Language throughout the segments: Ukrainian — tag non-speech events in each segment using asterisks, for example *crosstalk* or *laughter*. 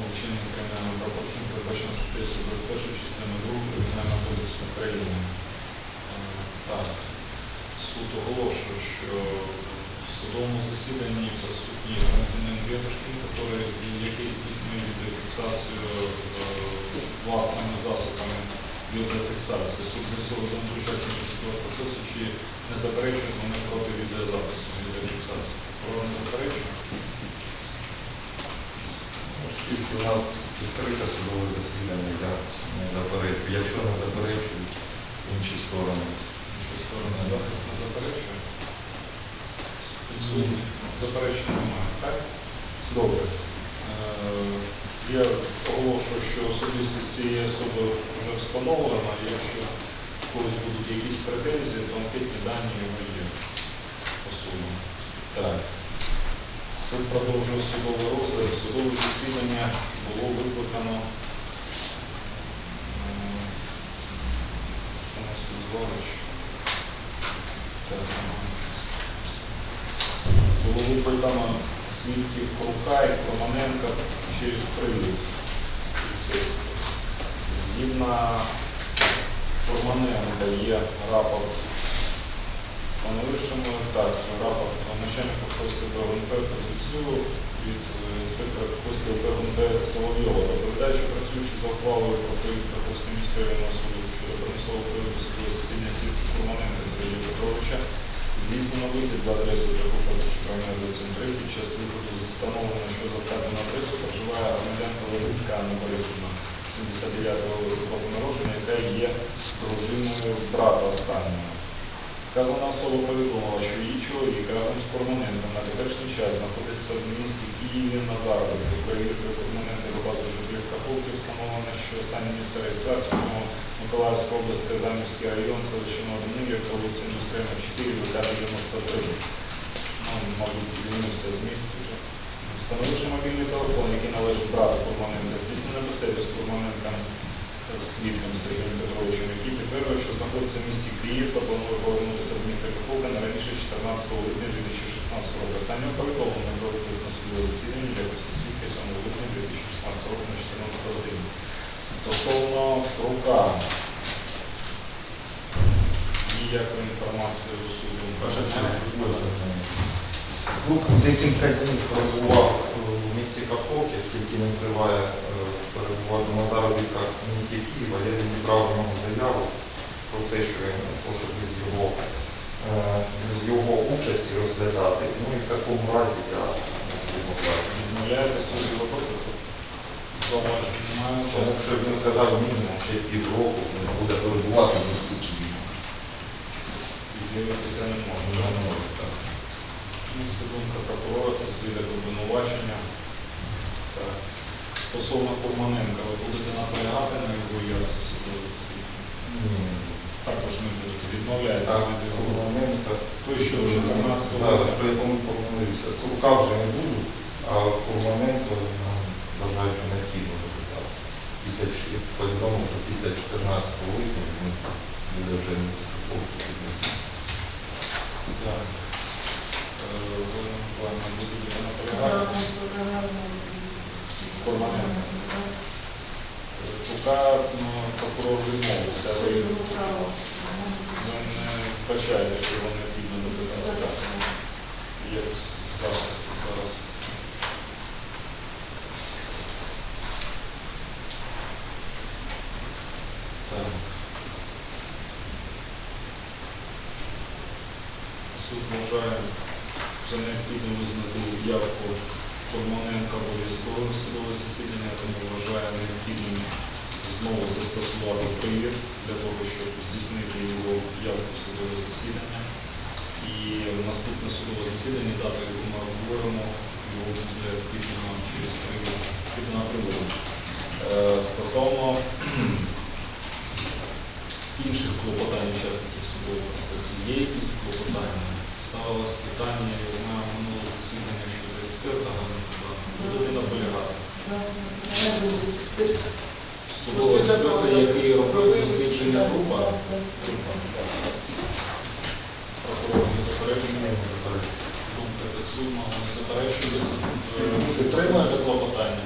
вчинення кримінального правопорушення, передбачено статтею 121 частиною 2 Кримінального кодексу України. Е, Так, суд оголошує, що в судовому засіданні присутній громадянин Ветушкін, який здійснює відеофіксацію е, власними засобами відеофіксації. Суд з'ясовує думку учасників судового процесу, чи не заперечують вони проти відеозапису відеофіксації. Про не заперечує? Оскільки у нас відкрите судове засідання, я не заперечую. Якщо не заперечують інші сторони. Що сторони захист не заперечує? Підсудні. Заперечень немає, так? Добре. Е, Я оголошую, що особистість цієї особи вже встановлена. Якщо в когось будуть якісь претензії, то анкетні дані його є по. Так. Суд продовжує судовий розгляд. Судове засідання було викликано. Було викликано свідків Крука і Романенка через привід. Згідно Романенка є рапорт Становищами, так, рапорт начальника Польського ПГНП Козицю від е, інспектора Польського ПГНП Соловйова. Доповідає, що працюючи за ухвалою про привід Каховського міського районного суду щодо примусового судового засідання свідків Романенка Сергія Петровича, здійснено вихід за адресою Каховка Чекавня 23 під час виходу з встановлено, що за вказану адресу проживає громадянка Лозицька Анна Борисівна, 79-го року народження, яка є дружиною брата останнього. Вказана особа повідомила, що її чоловік разом з Корманенком на теперішній час знаходиться в місті Києві на заробітку. Перевіркою Корманенка за базою жителів Каховки встановлено, що останнє місце реєстрації Миколаївська область, Казанівський район, селище Новодмир, вулиця Індустріальна 4, ВК 93. Ну, мабуть, змінився в місті. Встановивши мобільний телефон, який належить брату Курманенка, здійснено бесіду з Курманенком з свідком Сергієм Петровичем, який підтвердив, що знаходиться в місті Київ та планує повернутися в місто Каховка не раніше 14 липня 2016 року. Останнього повідомлення про на судове засідання якості свідка 7 липня 2016 року на 14 годині. Стосовно рука, ніякої інформації у суду. Клуб декілька днів перебував в місті Каховки, оскільки він триває е, перебувати на заробітках в місті Києва. Я відібрав у нього заяву про те, що він хоче без його, е, без його участі розглядати. Ну і в такому разі я відмовляю. Відмовляєтеся від його виклику? Тому що він сказав мінімум ще півроку, він буде перебувати в місті Києві. І з'явитися не може. Не може, так. Ну, Це думка прокурора, це свідок обвинувачення. Так. Стосовно Курманенка, ви будете наполягати на його явці в судове засідання? Ні. Також не будете. Відмовляєтеся Так, від його. Курманенка. Той, що 14 Так, що я тому помилився. Крука вже не буду, а Курманенко ну, вважаю, що необхідно запитати. Після повідомив, що після 14 липня він буде вже не Так. Е, Ви будете наполягати? Курманенко. Поки ну, прокурор відмовився, але ви не вбачаєте, що його необхідно допитати. Як зараз, зараз. Так. Суд вважає за необхідно визнати явку Форманенка обов'язковим судове засідання, тому вважає необхідним знову застосувати привід для того, щоб здійснити його явку судове засідання. І наступне судове засідання, дату, яку ми обговоримо, його буде підняно через підняно приводом. Е, Стосовно *clears throat* інших клопотань учасників судового процесу, є якісь клопотання? Ставилось питання на минулого засідання щодо експерта, будете наполягати. Судового експерта, який робив дослідження трупа. Прокурор не заперечує. Думка Судного не заперечує. Е, Підтримуєте клопотання?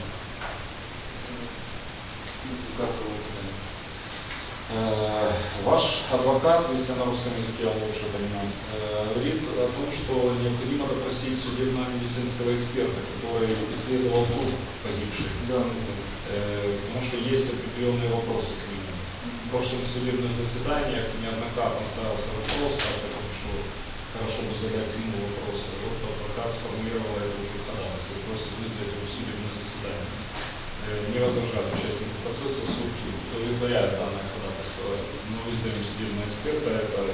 Э, Ваш адвокат, если на русском языке он лучше понимает, э, говорит о том, что необходимо допросить судебно-медицинского эксперта, который исследовал труп погибших. Да. Э, Потому что есть определенные вопросы к нему. В прошлом судебных заседаниях неоднократно ставился вопрос, о том, что хорошо бы задать ему вопросы. Вот адвокат сформулировал это уже ходатайство, просит вызвать его судебное заседание. Э, Не возражают участники процесса, суд удовлетворяет данное. Мы вызовем судебного эксперта, это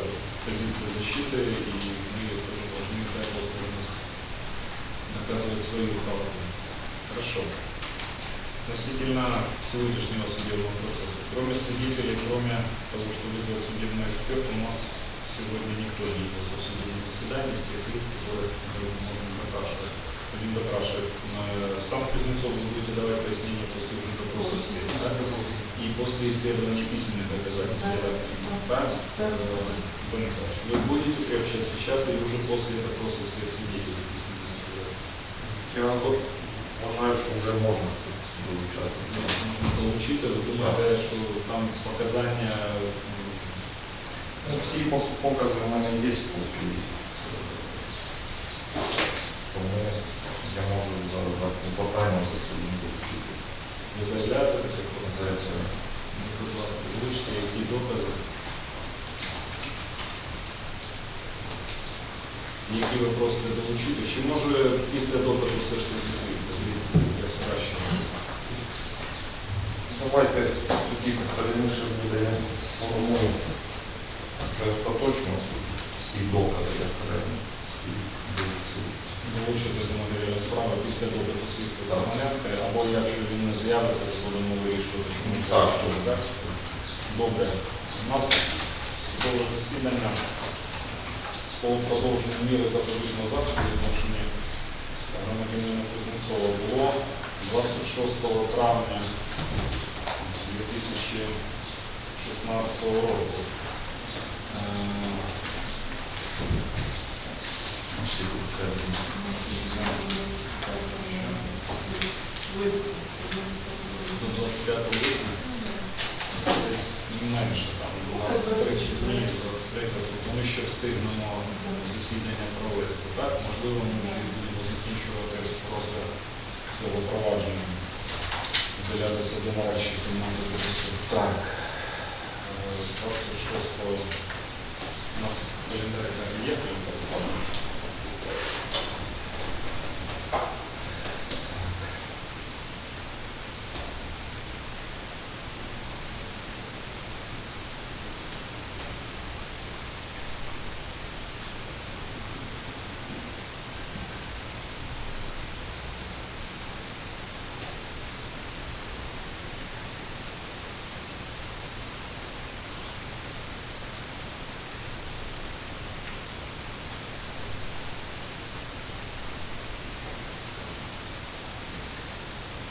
позиция защиты, и мы тоже должны дать возможность доказывать свою правоту. Хорошо. Относительно сегодняшнего судебного процесса. Кроме свидетелей, кроме того, что вызвать судебный эксперт, у нас сегодня никто не явился в судебном заседании из тех лиц, которых мы можем допрашивать. Будем допрашивать. Э, Сам Кузнецов вы будете давать пояснение после уже допроса всех, да? И после исследования письменных доказательств делать. Правильно? Да. Э, Антон Николаевич, Вы будете приобщать сейчас или уже после допроса всех свидетелей письменных доказательств? Я тут вважаю, що вже можна тут долучати. Можна долучити, ви думаєте, що там показання м, Ну, всі пок- покази в мене є копії. Тому я можу зараз за клопотання за своїм долучити. таке Це клопотання? все. Ну, Будь ласка, визначте, які докази, які ви просите долучити. Чи може після допиту все ж таки свідка? Дивіться, як краще. Давайте тоді раніше буде я сформую вже остаточно всі докази, як треба. Долучити до матеріалу справи після допиту свідка Так. Романенка, або якщо він не з'явиться, то будемо вирішувати, що ми Так. так? Добре. У нас судове засідання по продовженню міри запобіжного заходу в відношенні громадянина Кузнецова було 26 травня 2016 року. Е, До 25 липня десь менше, там 12-30 днів, 23, тобто ми ще встигнемо засідання провести. Так, можливо, ми вже будемо закінчувати розгляд цього провадження, виділятися до нарадчої суду. Так, е, 26 у нас календар є календар?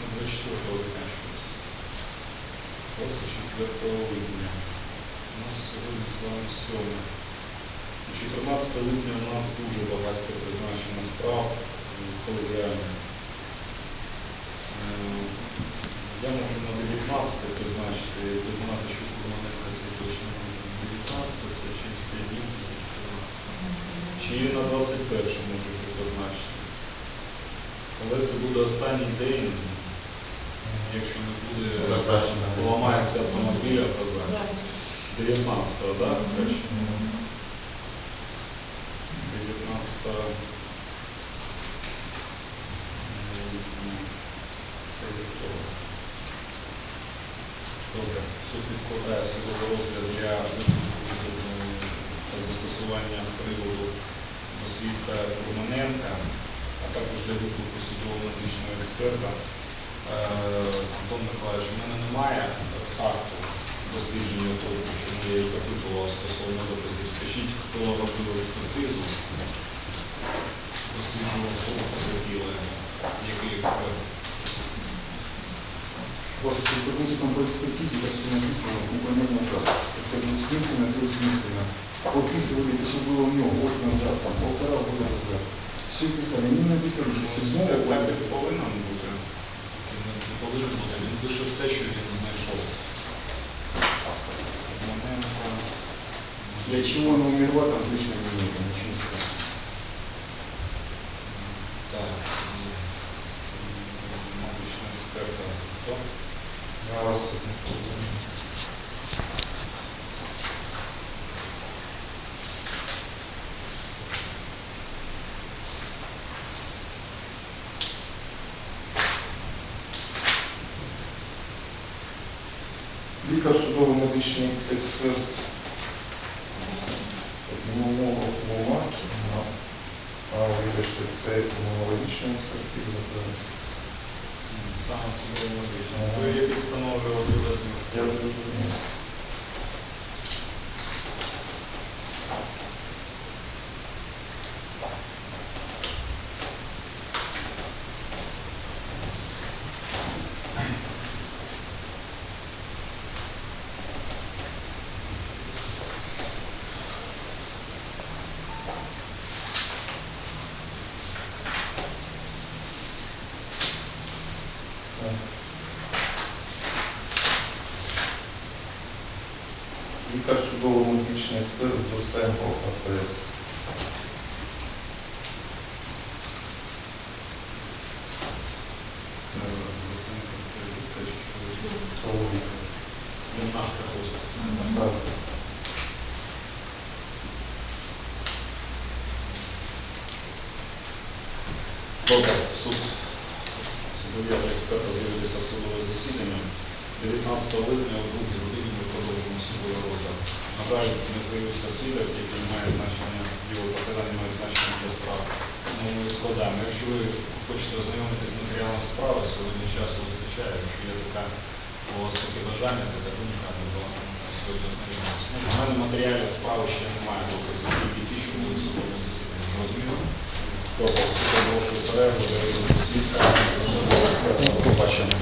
Ну, 24 заканчивается. 24 липня. У нас сьогодні з вами 7. 14 липня у нас дуже багато призначено справ колегіальних. Е, Я можу на 19 призначити, нас що Курманенка це точно не 19 це через 5 днів після 14. Чи на 21 можете позначити. Але це буде останній день, якщо не буде За краще на день. ламається автомобіль, то так. 19-го, так? Краще. 19 це вівторок. Добре, суд відкладає судовий розгляд для виклику застосування приводу до свідка Романенка, а також для виклику судового медичного експерта. Е, Антон Миколаївич, у мене немає акту дослідження того, чому я і запитував стосовно доказів. Скажіть, хто робив експертизу, досліджував того потерпіле, який експерт? Просто при статистиком по экспертизе, как все написано, выполнение прав. Это двусмысленно, трехсмысленно. Подписывали, если было у него год назад, там, полтора года назад. Все писали, они написали, что седьмого Так года. так і повинен бути. Не не повинен бути. Він пише все, що він знайшов. Для чего она умерла, там точно не ничего не сказано. Так. Медичний експерт. Хто? Зараз судово-медичний експерт Мова Ломакіна, а вибачте, це імунологічна експертиза зараз. Саме собі не. Той, який встановлював тілесні Я зрозумів. каховський. Так. Добре, суд зобов'язує експерта з'явитися в судове засідання. 19 липня о 2 годині продовжимо. На жаль, не з'явився свідок, який має значення, його показання мають значення для справи. Тому ми складаємо. Якщо ви хочете ознайомитися з матеріалом справи, сьогодні часу вистачає. Якщо є така у вас таке бажання, така думка, будь ласка, сьогодні ознайомитися. Ну, У мене матеріалів справи ще немає, доказів, тільки ті, що були в судовому засіданні. Зрозуміло? Добре, суд оголошую перерву, свідка, побачення.